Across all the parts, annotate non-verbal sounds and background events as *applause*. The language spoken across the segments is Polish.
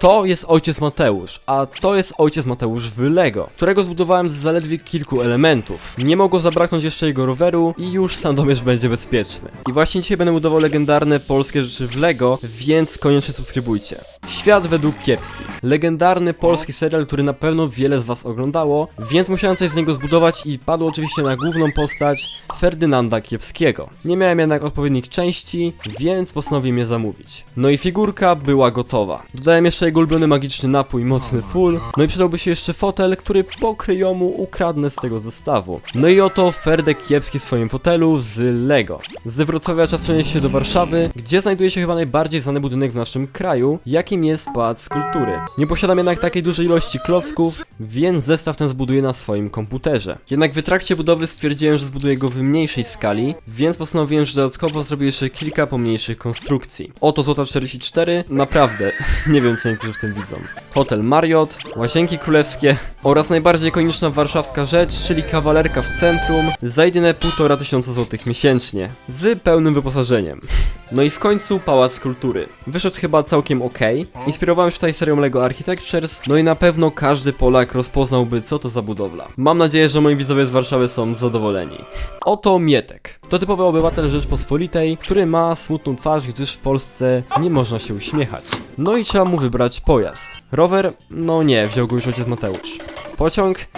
To jest ojciec Mateusz, a to jest ojciec Mateusz w Lego, którego zbudowałem z zaledwie kilku elementów. Nie mogło zabraknąć jeszcze jego roweru i już Sandomierz będzie bezpieczny. I właśnie dzisiaj będę budował legendarne polskie rzeczy w Lego, więc koniecznie subskrybujcie. Świat według kiepskich. Legendarny polski serial, który na pewno wiele z was oglądało, więc musiałem coś z niego zbudować i padło oczywiście na główną postać Ferdynanda Kiepskiego. Nie miałem jednak odpowiednich części, więc postanowiłem je zamówić. No i figurka była gotowa. Dodałem jeszcze jego ulubiony magiczny napój, mocny full, no i przydałby się jeszcze fotel, który pokryjomu ukradnę z tego zestawu. No i oto Ferdek Kiepski w swoim fotelu z Lego. Z Wrocławia czas przenieść się do Warszawy, gdzie znajduje się chyba najbardziej znany budynek w naszym kraju, jakim jest Pałac Kultury. Nie posiadam jednak takiej dużej ilości klocków, więc zestaw ten zbuduję na swoim komputerze. Jednak w trakcie budowy stwierdziłem, że zbuduję go w mniejszej skali, więc postanowiłem, że dodatkowo zrobię jeszcze kilka pomniejszych konstrukcji. Oto Złota 44, naprawdę, *laughs* nie wiem co niektórzy w tym widzą. Hotel Marriott, Łazienki Królewskie oraz najbardziej ikoniczna warszawska rzecz, czyli kawalerka w centrum za jedyne 1,5 tysiąca złotych miesięcznie, z pełnym wyposażeniem. No i w końcu Pałac Kultury. Wyszedł chyba całkiem ok. Inspirowałem się tutaj serią LEGO Architectures, no i na pewno każdy Polak rozpoznałby co to za budowla. Mam nadzieję, że moi widzowie z Warszawy są zadowoleni. *laughs* Oto Mietek. To typowy obywatel Rzeczpospolitej, który ma smutną twarz, gdyż w Polsce nie można się uśmiechać. No i trzeba mu wybrać pojazd. Rower? No nie, wziął go już ojciec Mateusz. Pociąg? *laughs*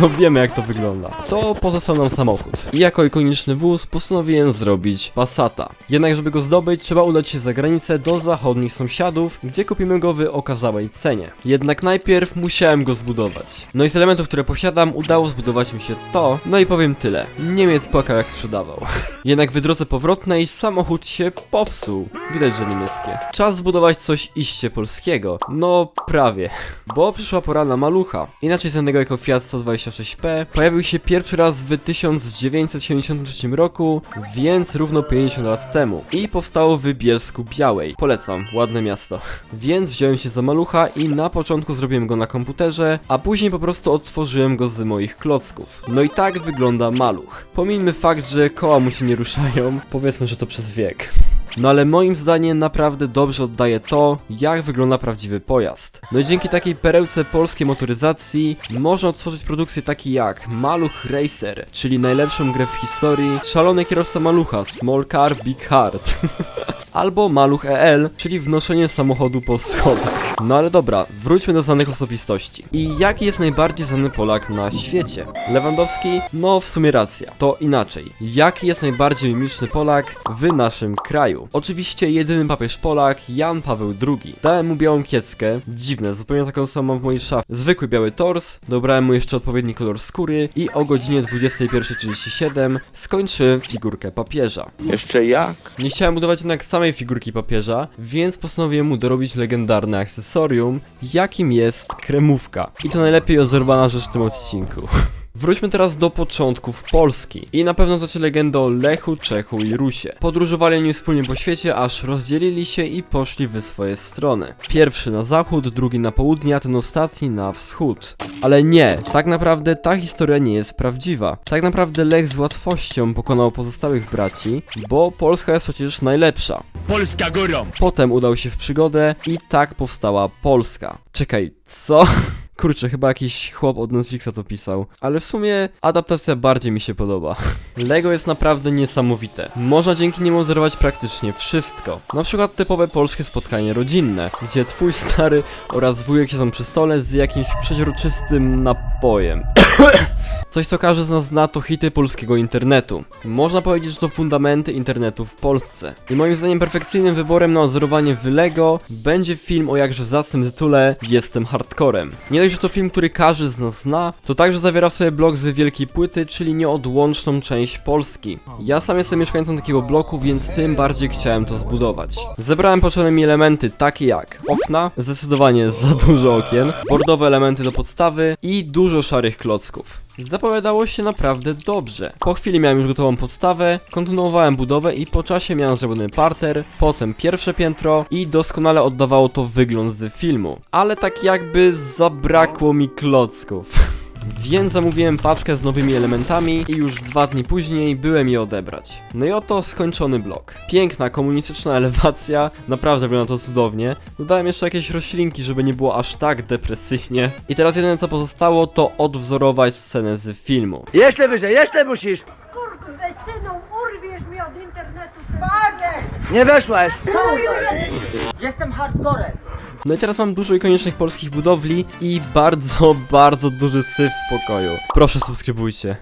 No wiemy jak to wygląda. To pozostał nam samochód. I jako ikoniczny wóz postanowiłem zrobić Passata. Jednak żeby go zdobyć trzeba udać się za granicę do zachodnich sąsiadów, gdzie kupimy go w okazałej cenie. Jednak najpierw musiałem go zbudować. No i z elementów, które posiadam udało zbudować mi się to, no i powiem tyle. Niemiec płakał jak sprzedawał. *laughs* Jednak w drodze powrotnej samochód się popsuł. Widać, że niemieckie. Czas zbudować coś iście polskiego. No prawie. Bo przyszła pora na malucha. Inaczej znanego jako Fiat 126P, pojawił się pierwszy raz w 1973 roku, więc równo 50 lat temu. I powstało w Bielsku Białej. Polecam, ładne miasto. Więc wziąłem się za malucha i na początku zrobiłem go na komputerze, a później po prostu odtworzyłem go z moich klocków. No i tak wygląda maluch. Pomijmy fakt, że koła mu się nie ruszają, powiedzmy, że to przez wiek. No ale moim zdaniem naprawdę dobrze oddaje to, jak wygląda prawdziwy pojazd. No i dzięki takiej perełce polskiej motoryzacji można odtworzyć produkcje takie jak Maluch Racer, czyli najlepszą grę w historii, Szalony kierowca Malucha, Small Car Big Heart. *laughs* Albo Maluch EL, czyli wnoszenie samochodu po schodach. No ale dobra, wróćmy do znanych osobistości. I jaki jest najbardziej znany Polak na świecie? Lewandowski? No w sumie racja. To inaczej. Jaki jest najbardziej mimiczny Polak w naszym kraju? Oczywiście jedyny papież Polak, Jan Paweł II. Dałem mu białą kieckę, dziwne, zupełnie taką samą w mojej szafie. Zwykły biały tors, dobrałem mu jeszcze odpowiedni kolor skóry i o godzinie 21.37 skończyłem figurkę papieża. Jeszcze jak? Nie chciałem budować jednak samej figurki papieża, więc postanowiłem mu dorobić legendarne akcesorium, jakim jest kremówka. I to najlepiej odzorowana rzecz w tym odcinku. *laughs* Wróćmy teraz do początków Polski. I na pewno zacznie legendę o Lechu, Czechu i Rusie. Podróżowali oni wspólnie po świecie, aż rozdzielili się i poszli w swoje strony. Pierwszy na zachód, drugi na południe, a ten ostatni na wschód. Ale nie, tak naprawdę ta historia nie jest prawdziwa. Tak naprawdę Lech z łatwością pokonał pozostałych braci, bo Polska jest przecież najlepsza. Polska górą! Potem udał się w przygodę i tak powstała Polska. Czekaj, co? Kurczę, chyba jakiś chłop od Netflixa to pisał. Ale w sumie adaptacja bardziej mi się podoba. *laughs* Lego jest naprawdę niesamowite. Można dzięki niemu zerwać praktycznie wszystko. Na przykład typowe polskie spotkanie rodzinne, gdzie twój stary oraz wujek siedzą przy stole z jakimś przeźroczystym napojem. *coughs* *coughs* Coś co każdy z nas zna to hity polskiego internetu. Można powiedzieć, że to fundamenty internetu w Polsce. I moim zdaniem perfekcyjnym wyborem na odzorowanie w Lego będzie film o jakże zacnym tytule Jestem hardcorem. Nie dość, że to film, który każdy z nas zna, to także zawiera w sobie blok z wielkiej płyty, czyli nieodłączną część Polski. Ja sam jestem mieszkańcem takiego bloku, więc tym bardziej chciałem to zbudować. Zebrałem potrzebne mi elementy takie jak okna, zdecydowanie za dużo okien, bordowe elementy do podstawy i dużo szarych klocków. Zapowiadało się naprawdę dobrze. Po chwili miałem już gotową podstawę, kontynuowałem budowę i po czasie miałem zrobiony parter, potem pierwsze piętro i doskonale oddawało to wygląd z filmu. Ale tak jakby zabrakło mi klocków. *laughs* Więc zamówiłem paczkę z nowymi elementami i już dwa dni później byłem je odebrać. No i oto skończony blok. Piękna, komunistyczna *laughs* elewacja, naprawdę wygląda to cudownie. Dodałem jeszcze jakieś roślinki, żeby nie było aż tak depresyjnie. I teraz jedyne co pozostało to odwzorować scenę z filmu. Jeszcze wyżej, jeszcze musisz! Kurwysynu, urwiesz mi od internetu. Nie weszłeś! Jestem hardcorem. No i teraz mam dużo ikonicznych polskich budowli i bardzo, *laughs* bardzo duży syf w pokoju. Proszę subskrybujcie.